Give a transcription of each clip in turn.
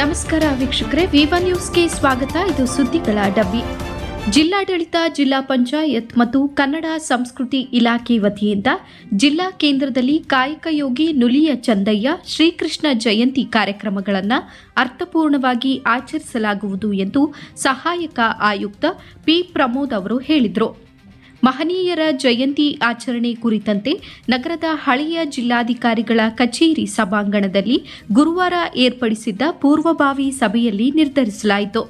ನಮಸ್ಕಾರ ವೀಕ್ಷಕರೇ, ವಿವ ನ್ಯೂಸ್ಗೆ ಸ್ವಾಗತ. ಇದು ಸುದ್ದಿಗಳ ಡಬ್ಬಿ. ಜಿಲ್ಲಾಡಳಿತ, ಜಿಲ್ಲಾ ಪಂಚಾಯತ್ ಮತ್ತು ಕನ್ನಡ ಸಂಸ್ಕೃತಿ ಇಲಾಖೆ ವತಿಯಿಂದ ಜಿಲ್ಲಾ ಕೇಂದ್ರದಲ್ಲಿ ಕಾಯಕ ಯೋಗಿ ನುಲಿಯ ಚಂದಯ್ಯ ಶ್ರೀಕೃಷ್ಣ ಜಯಂತಿ ಕಾರ್ಯಕ್ರಮಗಳನ್ನು ಅರ್ಥಪೂರ್ಣವಾಗಿ ಆಚರಿಸಲಾಗುವುದು ಎಂದು ಸಹಾಯಕ ಆಯುಕ್ತ ಪಿ ಪ್ರಮೋದ್ ಅವರು ಹೇಳಿದರು. ಮಹನೀಯರ ಜಯಂತಿ ಆಚರಣೆ ಕುರಿತಂತೆ ನಗರದ ಹಳೆಯ ಜಿಲ್ಲಾಧಿಕಾರಿಗಳ ಕಚೇರಿ ಸಭಾಂಗಣದಲ್ಲಿ ಗುರುವಾರ ಏರ್ಪಡಿಸಿದ್ದ ಪೂರ್ವಭಾವಿ ಸಭೆಯಲ್ಲಿ ನಿರ್ಧರಿಸಲಾಯಿತು.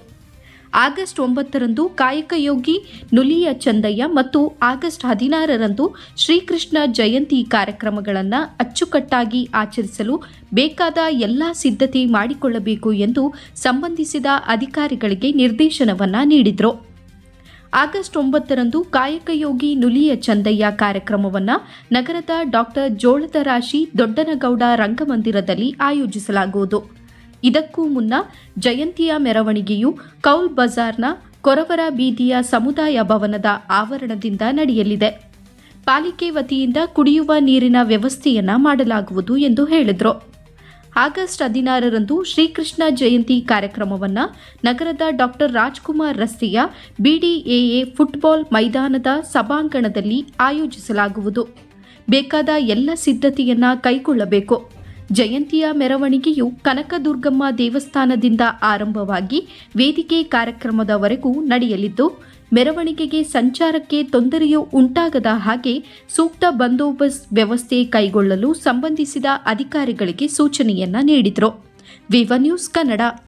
ಆಗಸ್ಟ್ ಒಂಬತ್ತರಂದು ಕಾಯಕಯೋಗಿ ನುಲಿಯ ಚಂದಯ್ಯ ಮತ್ತು ಆಗಸ್ಟ್ ಹದಿನಾರರಂದು ಶ್ರೀಕೃಷ್ಣ ಜಯಂತಿ ಕಾರ್ಯಕ್ರಮಗಳನ್ನು ಅಚ್ಚುಕಟ್ಟಾಗಿ ಆಚರಿಸಲು ಬೇಕಾದ ಎಲ್ಲ ಸಿದ್ಧತೆ ಮಾಡಿಕೊಳ್ಳಬೇಕು ಎಂದು ಸಂಬಂಧಿಸಿದ ಅಧಿಕಾರಿಗಳಿಗೆ ನಿರ್ದೇಶನವನ್ನು ನೀಡಿದರು. ಆಗಸ್ಟ್ ಒಂಬತ್ತರಂದು ಕಾಯಕಯೋಗಿ ನುಲಿಯ ಚಂದಯ್ಯ ಕಾರ್ಯಕ್ರಮವನ್ನು ನಗರದ ಡಾಕ್ಟರ್ ಜೋಳದ ರಾಶಿ ದೊಡ್ಡನಗೌಡ ರಂಗಮಂದಿರದಲ್ಲಿ ಆಯೋಜಿಸಲಾಗುವುದು. ಇದಕ್ಕೂ ಮುನ್ನ ಜಯಂತಿಯ ಮೆರವಣಿಗೆಯು ಕೌಲ್ ಬಜಾರ್ನ ಕೊರವರ ಬೀದಿಯ ಸಮುದಾಯ ಭವನದ ಆವರಣದಿಂದ ನಡೆಯಲಿದೆ. ಪಾಲಿಕೆ ವತಿಯಿಂದ ಕುಡಿಯುವ ನೀರಿನ ವ್ಯವಸ್ಥೆಯನ್ನ ಮಾಡಲಾಗುವುದು ಎಂದು ಹೇಳಿದರು. ಆಗಸ್ಟ್ ಹದಿನಾರರಂದು ಶ್ರೀಕೃಷ್ಣ ಜಯಂತಿ ಕಾರ್ಯಕ್ರಮವನ್ನು ನಗರದ ಡಾಕ್ಟರ್ ರಾಜ್ಕುಮಾರ್ ರಸ್ತೆಯ ಬಿಡಿಎಎ ಫುಟ್ಬಾಲ್ ಮೈದಾನದ ಸಭಾಂಗಣದಲ್ಲಿ ಆಯೋಜಿಸಲಾಗುವುದು. ಬೇಕಾದ ಎಲ್ಲ ಸಿದ್ಧತೆಯನ್ನ ಕೈಗೊಳ್ಳಬೇಕು. ಜಯಂತಿಯ ಮೆರವಣಿಗೆಯು ಕನಕದುರ್ಗಮ್ಮ ದೇವಸ್ಥಾನದಿಂದ ಆರಂಭವಾಗಿ ವೇದಿಕೆ ಕಾರ್ಯಕ್ರಮದವರೆಗೂ ನಡೆಯಲಿದ್ದು ಮೆರವಣಿಗೆಗೆ ಸಂಚಾರಕ್ಕೆ ತೊಂದರೆಯೂ ಉಂಟಾಗದ ಹಾಗೆ ಸೂಕ್ತ ಬಂದೋಬಸ್ತ್ ವ್ಯವಸ್ಥೆ ಕೈಗೊಳ್ಳಲು ಸಂಬಂಧಿಸಿದ ಅಧಿಕಾರಿಗಳಿಗೆ ಸೂಚನೆಯನ್ನ ನೀಡಿದರು. Viva news Kannada.